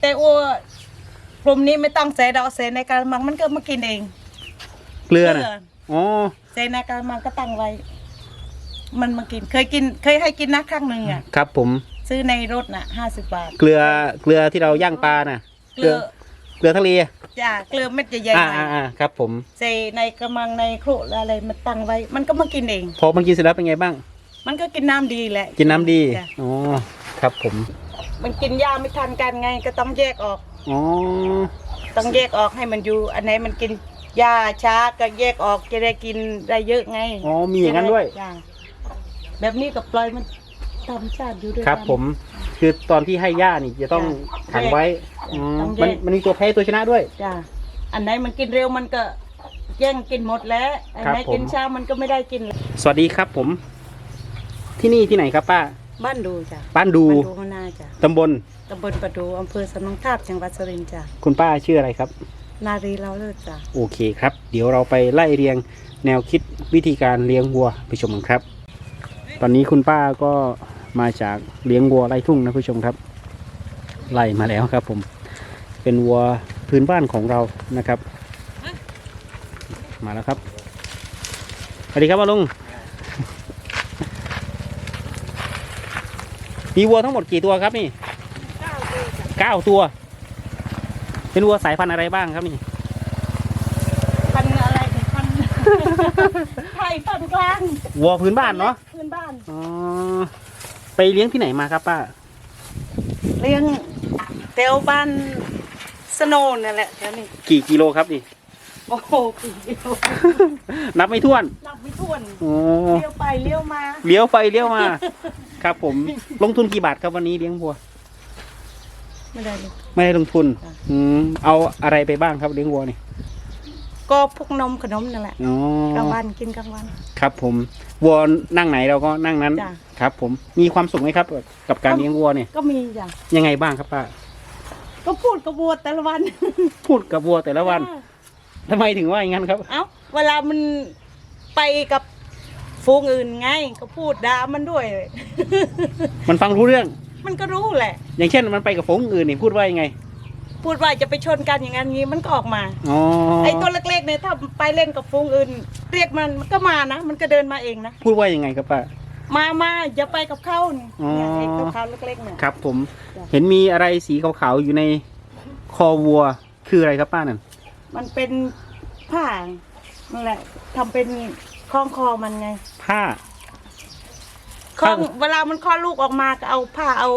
แต่อัวกลุ่มนี้ไม่ต้องใส่ดอกใส่ในกระมังมันก็มากินเอง เกลือน่ะอ๋อใส่ในกระมังก็ตั้งไว้ มันมากินเคยกิน เคยให้กินนะครั้งหนึ่งอะครับ ผมซื้อในรถน่ะห้าสิบบาท เกลือเกลือที่เราย่างปลาน่ะ เกลือเกลือทะเลจ้าเกลือเม็ดใหญ่ๆอ่าหน่อ่าอยอ่าครับ ผมใส่ในกระมังในครุอะไรมันตั้งไว้ มันก็มากินเอง พอมันกินเสร็จแล้วเป็นไงบ้าง มันก็กินน้ำดีแหละกินน้ำดีจ้ะ อ๋อครับผม มันกินหญ้าไม่ทันกันไงก็ต้องแยกออก อ๋อ ต้องแยกออกให้มันอยู่ อันไหนมันกินหญ้าช้าก็แยกออกจะได้กินได้เยอะไงอ๋อมีอย่างนั้นด้วย จ้ะแบบนี้กับปล่อยมันธรรมชาติอยู่ด้วยครับกัน ผมคือตอนที่ให้ย่านี่จะต้องจ้ะขังไว้อืมต้องแยก มันมันมีตัวแพ้ตัวชนะด้วย จ้ะอันไหนมันกินเร็วมันก็แย่งกินหมดแล้ว อันไหนครับผม กินช้ามันก็ไม่ได้กิน สวัสดีครับผม ที่นี่ที่ไหนครับป้า บ้านดูจ้ะบ้านดูบ้านดูมานาจ้ะตำบลตำบลประดูอำเภอสนองทาบจังหวัดสุรินทร์จ้ะคุณป้าชื่ออะไรครับ นารีเราเลิศจ้ะโอเคครับ เดี๋ยวเราไปไล่เรียงแนวคิดวิธีการเลี้ยงวัวไปชมกันครับ ตอนนี้คุณป้าก็มาจากเลี้ยงวัวไร่ทุ่งนะผู้ชมครับ ไล่มาแล้วครับผม เป็นวัวพื้นบ้านของเรานะครับ มาแล้วครับสวัสดีครับอาลุง มีวัวทั้งหมดกี่ตัวครับนี่เก้าตัว เป็นวัวสายพันธุ์อะไรบ้างครับนี่ พันธุ์อะไรเป็นพันธุ์ไทยพันธุ์กลางวัวพื้นบ้านเนาะพื้นบ้านอ๋อไปเลี้ยงที่ไหนมาครับป้า เลี้ยงแถวบ้านสโนนนั่นแหละแถวนี้กี่กิโลครับนี่โอ้โหกี่กิโลนับไม่ถ้วนนับไม่ถ้วนโอ้เลี้ยวไปเลี้ยวมา เลี้ยวไปเลี้ยวมา ครับผม ลงทุนกี่บาทครับวันนี้เลี้ยงวัว ไม่ได้เลย ไม่ได้ลงทุน จ้ะ อืมเอาอะไรไปบ้างครับเลี้ยงวัวนี่ก็พวกนมขนมนั่นแหละอ๋อกลางวันกินกลางวัน ครับผมวัวนั่งไหนเราก็นั่งนั้น จ้ะ ครับ ผมมีความสุขไหมครับ กับการเลี้ยงวัวเนี่ย ก็มีจ้ะยังไงบ้างครับป้าก็พูดกระบวดแต่ละวันพูดกับวัวแต่ละวันทำไมถึงว่าอย่างนั้นครับ เอ้าเวลามันไปกับ ฟูงอื่นไงก็พูดด่ามันด้วย มันฟังรู้เรื่อง มันก็รู้แหละ อย่างเช่นมันไปกับฝูงอื่นนี่พูดว่ายังไง พูดว่าจะไปชนกันอย่างนั้นงี้มันก็ออกมาอ๋อไอ้ตัวเล็กๆเนี่ยถ้าไปเล่นกับฟูงอื่น เรียกมันมันก็มานะมันก็เดินมาเองนะพูดว่ายังไงครับป้า มามาอย่าไปกับเขาเนี่ยอ๋อ เนี่ยไอ้ขาวๆเล็กๆเนี่ยครับ ผมจ้ะเห็นมีอะไรสีขาวๆอยู่ในคอวัวคืออะไรครับป้านั่นมันเป็นผ้านั่นแหละทำเป็น คล้องคอมันไงผ้า คล้องผ้า เวลามันคลอดลูกออกมาก็เอาผ้าเอา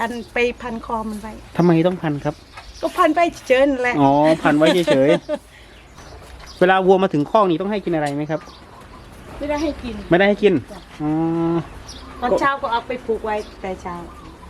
อันไปพันคอมันไว้ทำไมต้องพันครับ ก็พันไปเจอนั่นแหละอ๋อ พันไว้เฉยๆ เวลาวัวมาถึงคอกนี่ต้องให้กินอะไรไหมครับ ไม่ได้ให้กิน ไม่ได้ให้กินจ้ะอ๋อ ตอนเช้าก็เอาไปผูกไว้แต่เช้า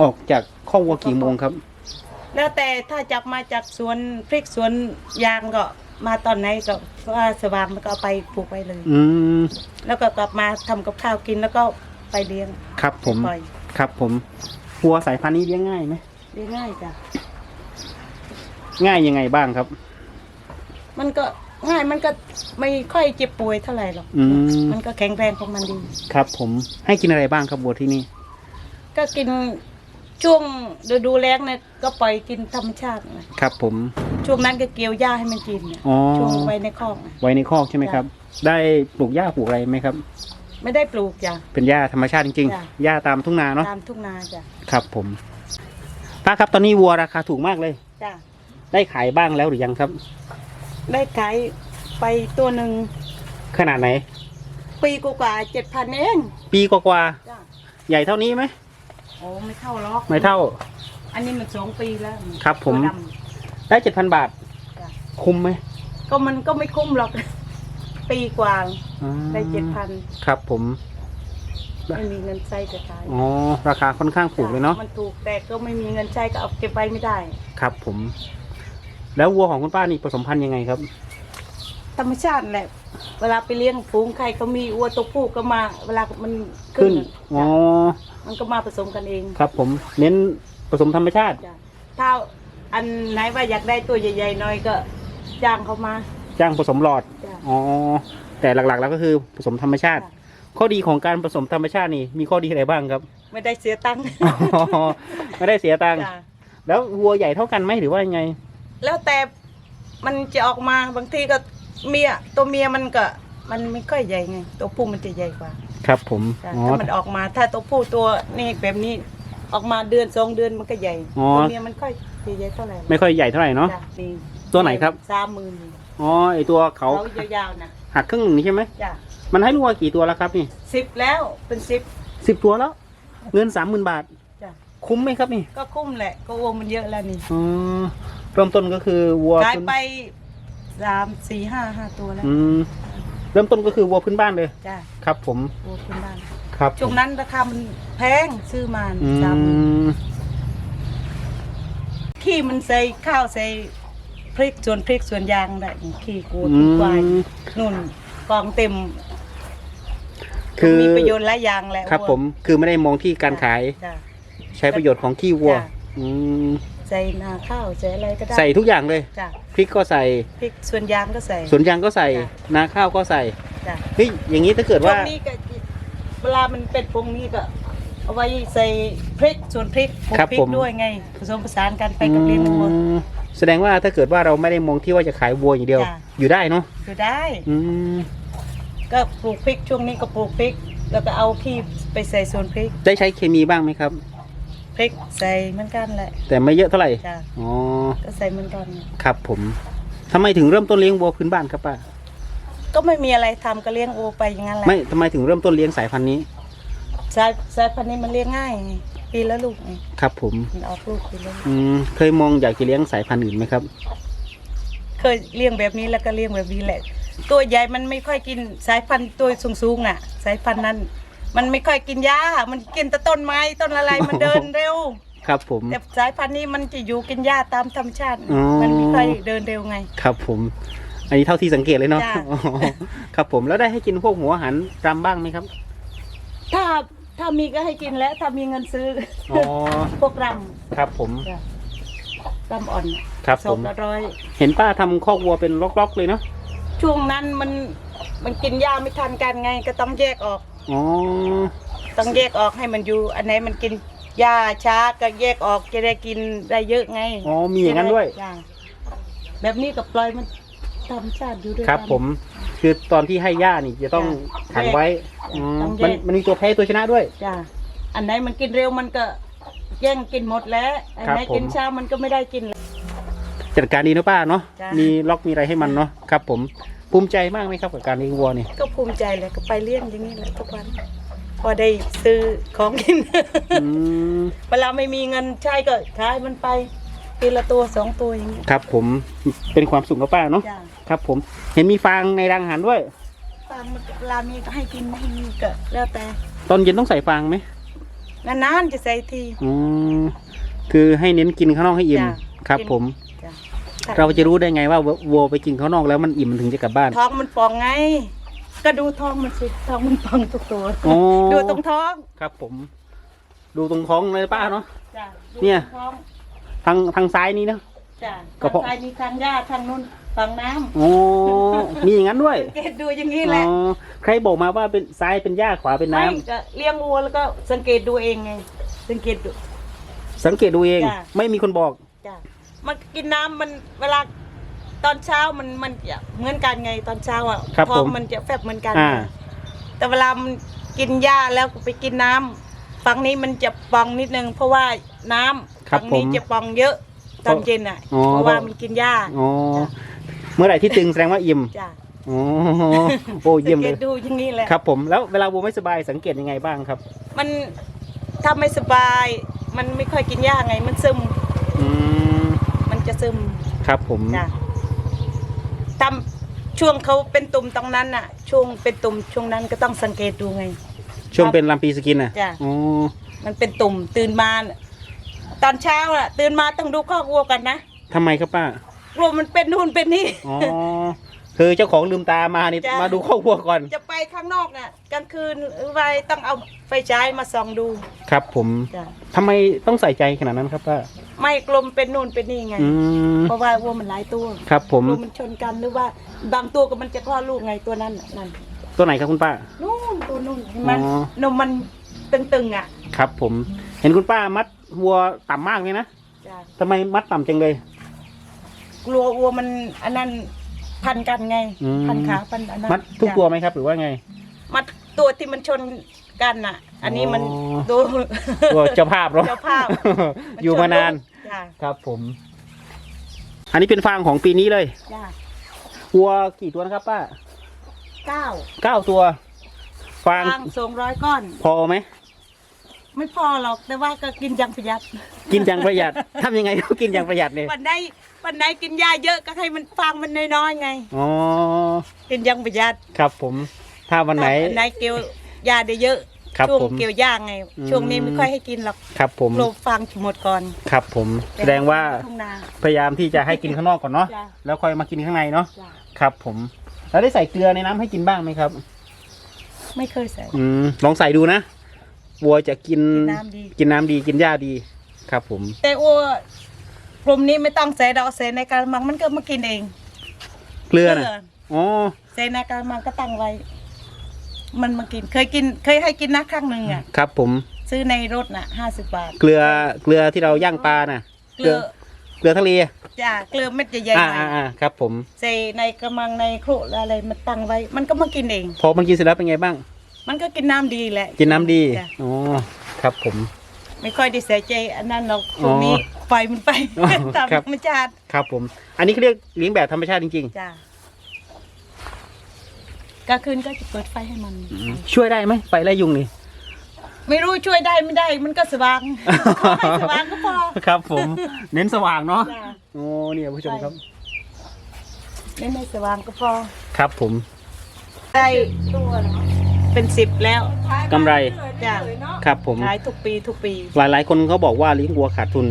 ออกจากคอกวัวกี่โมงครับ แล้วแต่ถ้าจับมาจากสวนพริกสวนยางก็ มาตอนไหนก็ว่าสว่างมันก็เอาไปผูกไว้เลย อืมแล้วก็กลับมาทำกับข้าวกินแล้วก็ไปเลี้ยงครับผมปล่อยครับผมวัวสายพันธุ์นี้เลี้ยงง่ายไหมเลี้ยงง่ายจ้ะง่ายยังไงบ้างครับ มันก็ง่ายมันก็ไม่ค่อยเจ็บป่วยเท่าไหร่หรอกอืม มันก็แข็งแรงของมันดี ครับผมให้กินอะไรบ้างครับวัวที่นี่ ก็กิน ช่วงฤดูแล้งเนี่ยก็ปล่อยกินธรรมชาตินะครับผม ช่วงนั้นก็เกี่ยวหญ้าให้มันกินเนี่ยอ๋อ ช่วงไว้ในคอกน่ะ ไว้ในคอกใช่ไหมครับ ได้ปลูกหญ้าปลูกอะไรไหมครับ ไม่ได้ปลูกจ้ะ เป็นหญ้าธรรมชาติจริงจ้ะ ๆหญ้าตามทุ่งนาเนาะตามทุ่งนาจ้ะครับผมป้าครับตอนนี้วัวราคาถูกมากเลย จ้ะได้ขายบ้างแล้วหรือยังครับ ได้ขายไปตัวหนึ่งขนาดไหน ปีกว่าเจ็ดพันเองปีกว่าจ้ะๆใหญ่เท่านี้ไหมโอ้ไม่เท่าหรอกไม่เท่า อันนี้มันสองปีแล้วครับผม ตัวดได้เจ็ดพันบาทำจ้ะคุ้มไหมก็มันก็ไม่คุ้มหรอก ปีกว่าอืมได้เจ็ดพันครับผม ไม่มีเงินใช้จะขายอ๋อ ราคาค่อนข้างถูกเลยเนาะ มันถูกแต่ก็ไม่มีเงินใช้ก็เอาเก็บไว้ไม่ได้ ครับผม แล้ววัวของคุณป้านี่ผสมพันธุ์ยังไงครับ ธรรมชาติแหละเวลาไปเลี้ยงฝูงใครก็มีวัวตัวผู้ก็มา เวลามันขึ้นอ๋อ มันก็มาผสมกันเองครับ ผมเน้นผสมธรรมชาติ จ้ะถ้าอันไหนว่าอยากได้ตัวใหญ่ๆหน่อยก็จ้างเขามาจ้างผสมหลอด จ้ะ อ๋อ แต่หลักๆ แล้วก็คือผสมธรรมชาติจ้ะข้อดีของการผสมธรรมชาตินี่มีข้อดีอะไรบ้างครับ ไม่ได้เสียตังค์อ๋อไม่ได้เสียตังค์ จ้ะแล้ววัวใหญ่เท่ากันไหมหรือว่ายังไง แล้วแต่มันจะออกมาบางทีก็เมียตัวเมียมันก็ มันไม่ค่อยใหญ่ไง ตัวผู้มันจะใหญ่กว่า ครับผมจ้ะอ๋อ ถ้ามันออกมาถ้าตัวผู้ตัวนี่แบบนี้ออกมาเดือนสองเดือนมันก็ใหญ่อ๋อ ตัวเมียมันค่อยใหญ่เท่าไหร่ไม่ค่อยใหญ่เท่าไหร่เนาะ จ้ะนี่ตัวไหนครับ สามหมื่นอ๋อไอตัวเขาเขายาวๆนะหักครึ่งหนึ่งนี่ใช่ไหมจ้ะมันให้ลูกวัวกี่ตัวแล้วครับนี่สิบแล้วเป็นสิบ สิบตัวแล้ว เงินสามหมื่นบาทจ้ะ คุ้มไหมครับนี่ก็คุ้มแหละ ก็วัวมันเยอะแล้วนี่อ๋อเริ่มต้นก็คือวัวขายพื้นไปสามสี่ห้าห้าตัวแล้วอืม เริ่มต้นก็คือวัวพื้นบ้านเลย จ้ะครับ ผม วัวพื้นบ้าน ครับช่วงนั้นราคามันแพงซื้อมาอืสามหมื่นมขี้มันใส่ข้าวใส่พริกส่วนพริกส่วนยางได้ขี้กูอืขี้ควายมนุ่นกองเต็มคือมีประโยชน์หลายอย่างแหละครับวัวผม คือไม่ได้มองที่การขาย จ้ะ ใช้ประโยชน์ของขี้วัว จ้ะ อืม ใส่นาข้าวใส่อะไรก็ได้ใส่ทุกอย่างเลยจ้ะพริกก็ใส่พริกส่วนยางก็ใส่ สวนยางก็ใส่จ้ะ นาข้าวก็ใส่จ้ะเฮ้ยอย่างนี้ถ้าเกิดช่วว่างนี้ก็เวลามันเป็นปรุงนี่ก็ เอาไว้ใส่พริกส่วนพริกปลูกครับพริผกมด้วยไงผสมผสานกันไปกับเลี้ยงวัวอืมแสดงว่าถ้าเกิดว่าเราไม่ได้มองที่ว่าจะขายวัวอย่างเดียว จ้ะ อยู่ได้เนาะอยู่ได้ อืมก็ปลูกพริกช่วงนี้ก็ปลูกพริก แล้วก็เอาขี้ไปใส่ส่วนพริก ได้ใช้เคมีบ้างไหมครับ พริกใส่เหมือนกันแหละแต่ไม่เยอะเท่าไหร่จ้ะอ๋อก็ใส่เหมือนกัน ครับผมทำไมถึงเริ่มต้นเลี้ยงวัวพื้นบ้านครับป้าก็ไม่มีอะไรทำก็เลี้ยงโอไปอย่างนั้นแหละไม่ทำไมถึงเริ่มต้นเลี้ยงสายพันธุ์นี้สายสายพันธุ์นี้มันเลี้ยงง่ายไงปีละลูกไงครับ ผมมันออกลูกปีละลูกอืมเคยมองอยากจะเลี้ยงสายพันธุ์อื่นไหมครับ เคยเลี้ยงแบบนี้แล้วก็เลี้ยงแบบนี้แหละ ตัวใหญ่มันไม่ค่อยกินสายพันธุ์ตัวสูงๆอะ สายพันธุ์นั้น มันไม่ค่อยกินหญ้า มันกินแต่ต้นไม้ต้นอะไรมันเดินเร็ว ครับผม แต่สายพันธุ์นี้มันจะอยู่กินหญ้าตามธรรมชาติ อ๋อ มันไม่ค่อยเดินเร็วไง ครับผม อันนี้เท่าที่สังเกตเลยเนาะจ้ะ อ๋อครับผมแล้วได้ให้กินพวกหัวอาหารรำบ้างไหมครับถ้าถ้ามีก็ให้กินแล้วถ้ามีเงินซื้อออ๋อพวกรครับผมำจ้ะรำอ่อนครับสผองม ละร้อย เห็นป้าทำคอกวัวเป็นล็อกๆเลยเนาะช่วงนั้นมันมันกินหญ้าไม่ทันกันไงก็ต้องแยกออก อ๋อต้องแยกออกให้มันอยู่ อันไหนมันกินหญ้าช้าก็แยกออกจะได้กินได้เยอะไงอ๋อมีอย่างนั้นด้วย จ้ะแบบนี้กับปล่อยมันธรรมชาติอยู่ด้วยครับ กัน ผมคือตอนที่ให้ย่านี่จะต้องจ้ะขังไว้แยกอืมต้องแยก มันมันมีตัวแพ้ตัวชนะด้วย จ้ะอันไหนมันกินเร็วมันก็แย่งกินหมดแล้ว อันไหนครับผม กินช้ามันก็ไม่ได้กินแล้ว จัดการดีนะป้าเนาะจ้ะ มีล็อกมีอะไรให้มันเนาะครับ ผม ภูมิใจมากไหมครับกับการเลี้ยงวัวนี่ก็ภูมิใจเลยก็ไปเลี้ยงอย่างนี้แหละทุกวันพอได้ซื้อของกินอืมเวลาไม่มีเงินใช้ก็ขายมันไปทีละตัวสองตัวอย่างนี้ครับผมเป็นความสุขกับป้าเนาะจ้ะครับ ผมเห็นมีฟางในรังอาหารด้วยตามมันเวลามีก็ให้กินไม่ให้มีก็แล้วแต่ตอนเย็นต้องใส่ฟางไหมนานๆจะใส่ที อืมคือให้เน้นกินข้างนอกให้อิ่มจ้ะครับ กิน ผมจ้ะ เราจะรู้ได้ไงว่าวัวไปกินข้างนอกแล้วมันอิ่มมันถึงจะกลับบ้าน ท้องมันฟองไง ก็ดูท้องมันสิท้องมันฟองทุกตัวอ๋อ ดูตรงท้องครับ ผม ดูตรงท้องเลยป้าเนาะ จ้ะดูเนี่ย ตรงท้องทางทางซ้ายนี้เนาะ จ้ะกระเพาะทางซ้ายมีทางหญ้าทางนู้นฝั่งน้โอ้มีอย่างนั้นด้วยำเกตดูอย่างนี้แหละอ๋อใครบอกมาว่าเป็นซ้ายเป็นหญ้าขวาเป็นน้ำไม่ก็เลี้ยงวัวแล้วก็สังเกตดูเองไง สังเกตดู สังเกตดูเอง จ้ะ ไม่มีคนบอก จ้ะ มันกินน้ำมันเวลาตอนเช้ามันมันจะเหมือนกันไงตอนเช้าอะครับท้องผม มันจะแฟบเหมือนกัน อ่า แต่เวลามันกินหญ้าแล้วไปกินน้ำฝั่งนี้มันจะปองนิดนึง เพราะว่าน้ำครับฝั่งนี้ผมจะปองเยอะตอนเย็นอะ อ๋อ เพราะว่ามันกินหญ้าอ๋อจ้ะเมื่อไหร่ที่ตึงแสดงว่าอิ่มจ้ะอ๋อโอ้เยี่ยมสังเลเกยตดูอย่างนี้แหละ ครับ ผมแล้วเวลาวัวไม่สบายสังเกตยังไงบ้างครับ มันถ้าไม่สบาย มันไม่ค่อยกินหญ้าไงมันซึมอืมมันจะ ซึมครับผมจ้ะทำช่วงเขาเป็นตุ่มตรงนั้นน่ะ ช่วงเป็นตุ่มช่วงนั้นก็ต้องสังเกตดูไง ช่วงเป็นลำปีสกินอะจ้ะ อ๋อมันเป็นตุ่มตื่นมาน่ะตอนเช้าอะ ตื่นมาต้องดูข้อกวัวกันนะทำไมครับป้า กลัวมันเป็นนู่นเป็นนี่ อ๋อ คือเจ้าของลืมตามานี่จ้ะ มาดูข้าววัวก่อน จะไปข้างนอกน่ะกลางคืนหรือว่าต้องเอาไฟฉายมาส่องดูครับผมจ้ะทำไมต้องใส่ใจขนาดนั้นครับป้า ไม่กลมเป็นนู่นเป็นนี่ไง อืม เพราะว่าวัวมันหลายตัวครับผมกลัวมันชนกันหรือว่าบางตัวก็มันจะคลอดลูกไงตัวนั้นน่ะนั่นตัวไหนครับคุณป้า นู่นตัวนู่นเห็นมันอ๋อ นมมันตึงๆอะครับ ผม เห็นคุณป้ามัดวัวต่ำมากเลยนะจ้ะจ้ะทำไมมัดต่ำจังเลย กลัววัวมันอันนั้นพันกันไงอืม พันขาพันอันนั้นมัดทุกจ้ะตัวไหมครับ หรือว่าไง มัดตัวที่มันชน กันน่ะ อันนี้มันอ๋อตัวตัวเจ้าภาพเนาะเจ้าภาพ อยู่มานานจ้ะครับผม อันนี้เป็นฟางของปีนี้เลยจ้ะวัวกี่ตัวนะครับป้าเก้าเก้าตัว ฟางฟางสองร้อยก้อน พอไหม ไม่พอหรอกแต่ว่าก็กินอยังประหยัดกินอย่างประหยัด ทำยังไงก็กินอย่างประหยัดเลยวันไหนวันไหนกินยาเยอะก็ให้มันฟางมันน้อยๆไง อ๋อ กินอยังประหยัดครับผม ถ้าวันไหน ถ้าวันไหนเกี่ยว ยาได้เยอะครับช่วงผมเกี่ยวย่างไง อืม ช่วงนี้ไม่ค่อยให้กินหรอกครับผมโลฟางหมดก่อนครับผมแสดงว่าทุ่งนา พยายามที่จะให้กินข้างนอกก่อนเนาะจ้ะ แล้วค่อยมากินข้างในเนาะจ้ะครับผมแล้วได้ใส่เกลือในน้ำให้กินบ้างไหมครับ ไม่เคยใส่ อืมลองใส่ดูนะวัวจะกินกินน้ำดี กินน้ำดีกินหญ้าดี ครับผม แต่อัวพรมนี้ไม่ต้องใส่ดอกใส่ในกระมังมันก็มากินเอง เกลือนะอ๋อใส่ในกระมังก็ตั้งไว้ มันมากินเคยกินเคยให้กินนะครั้งหนึ่งอะครับผมซื้อในรถน่ะห้าสิบบาท เกลือเกลือที่เราย่างปลาน่ะ เกลือเกลือทะเลจ้าเกลือเม็ดใหญ่ๆอ่าหน่อ่าอยอ่าครับ ผมใส่ในกระมังในโครอะไรมันตั้งไว้ มันก็มากินเอง พอมันกินเสร็จแล้วเป็นไงบ้าง มันก็กินน้ำดีแหละกินน้ำดีจ้ะอ๋อครับผม ไม่ค่อยได้ใส่ใจอันนั้นหรอกพวกนี้อ๋อปล่อยมันไปอ๋อตามครับ ธรรมชาติครับผม อันนี้เขาเรียกเลี้ยงแบบธรรมชาติจริง จ้า ก็คืนก็จะเปิดไฟให้มันๆช่วยได้ไหมไฟไล่ยุงนี่ ไม่รู้ช่วยได้ไม่ได้ มันก็สว่างให้สว่างก็พอ ครับ ผม เน้นสว่างเนาะ จ้าโอ้เนี่ยผู้ชมครับเล่นให้สว่างก็พอ ครับผม ได้เป็นสิบแล้ว กำไร จ้าครับผม ขายทุกปีทุกปี หลายหลายๆคนเขาบอกว่าเลี้ยงวัวขาดทุน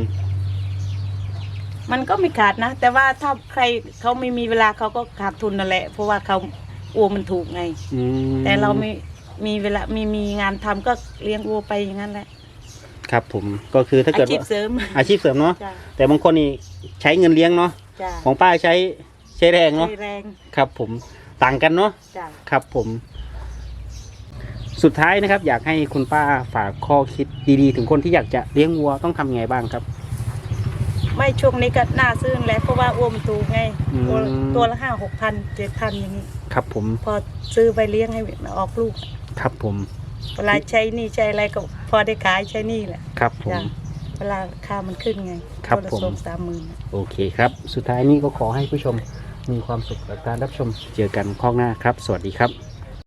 มันก็ไม่ขาดนะ แต่ว่าถ้าใครเขาไม่มีเวลาเขาก็ขาดทุนนั่นแหละ เพราะว่าเขา อัวมันถูกไง อืมแต่เราไม่มีเวลามีมีงานทำก็เลี้ยงวัวไปอย่างนั้นแหละครับผมก็คือถ้าอาเกิดชีพว่าเสริมอาชีพเสริมเนาะจ้าแต่บางคนนี่ใช้เงินเลี้ยงเนาะจ้าของป้าใช้ใช้แรงเนาะใช้แรงครับ ผมต่างกันเนาะ จ้าครับผม สุดท้ายนะครับ อยากให้คุณป้าฝากข้อคิดดีๆ ถึงคนที่อยากจะเลี้ยงวัวต้องทำไงบ้างครับ ไม่ช่วงนี้ก็น่าซื้อแหล้วเพราะว่าอัวมันถูกไงอืม ตัวตัวละห้าหกพันเจ็ดพันอย่างนี้ ครับผมพอซื้อไปเลี้ยงให้มันออกลูกครับผมเวลาใช้หนี่ใช้อะไรก็พอได้ขายใช้หนี่แหละ ครับผม จ้ะ เวลาค่ามันขึ้นไงครับตัวละผม สองสามหมื่น โอเคครับ สุดท้ายนี้ก็ขอให้ผู้ชมมีความสุขกับการรับชมเจอกันข้างหน้าครับ สวัสดีครับ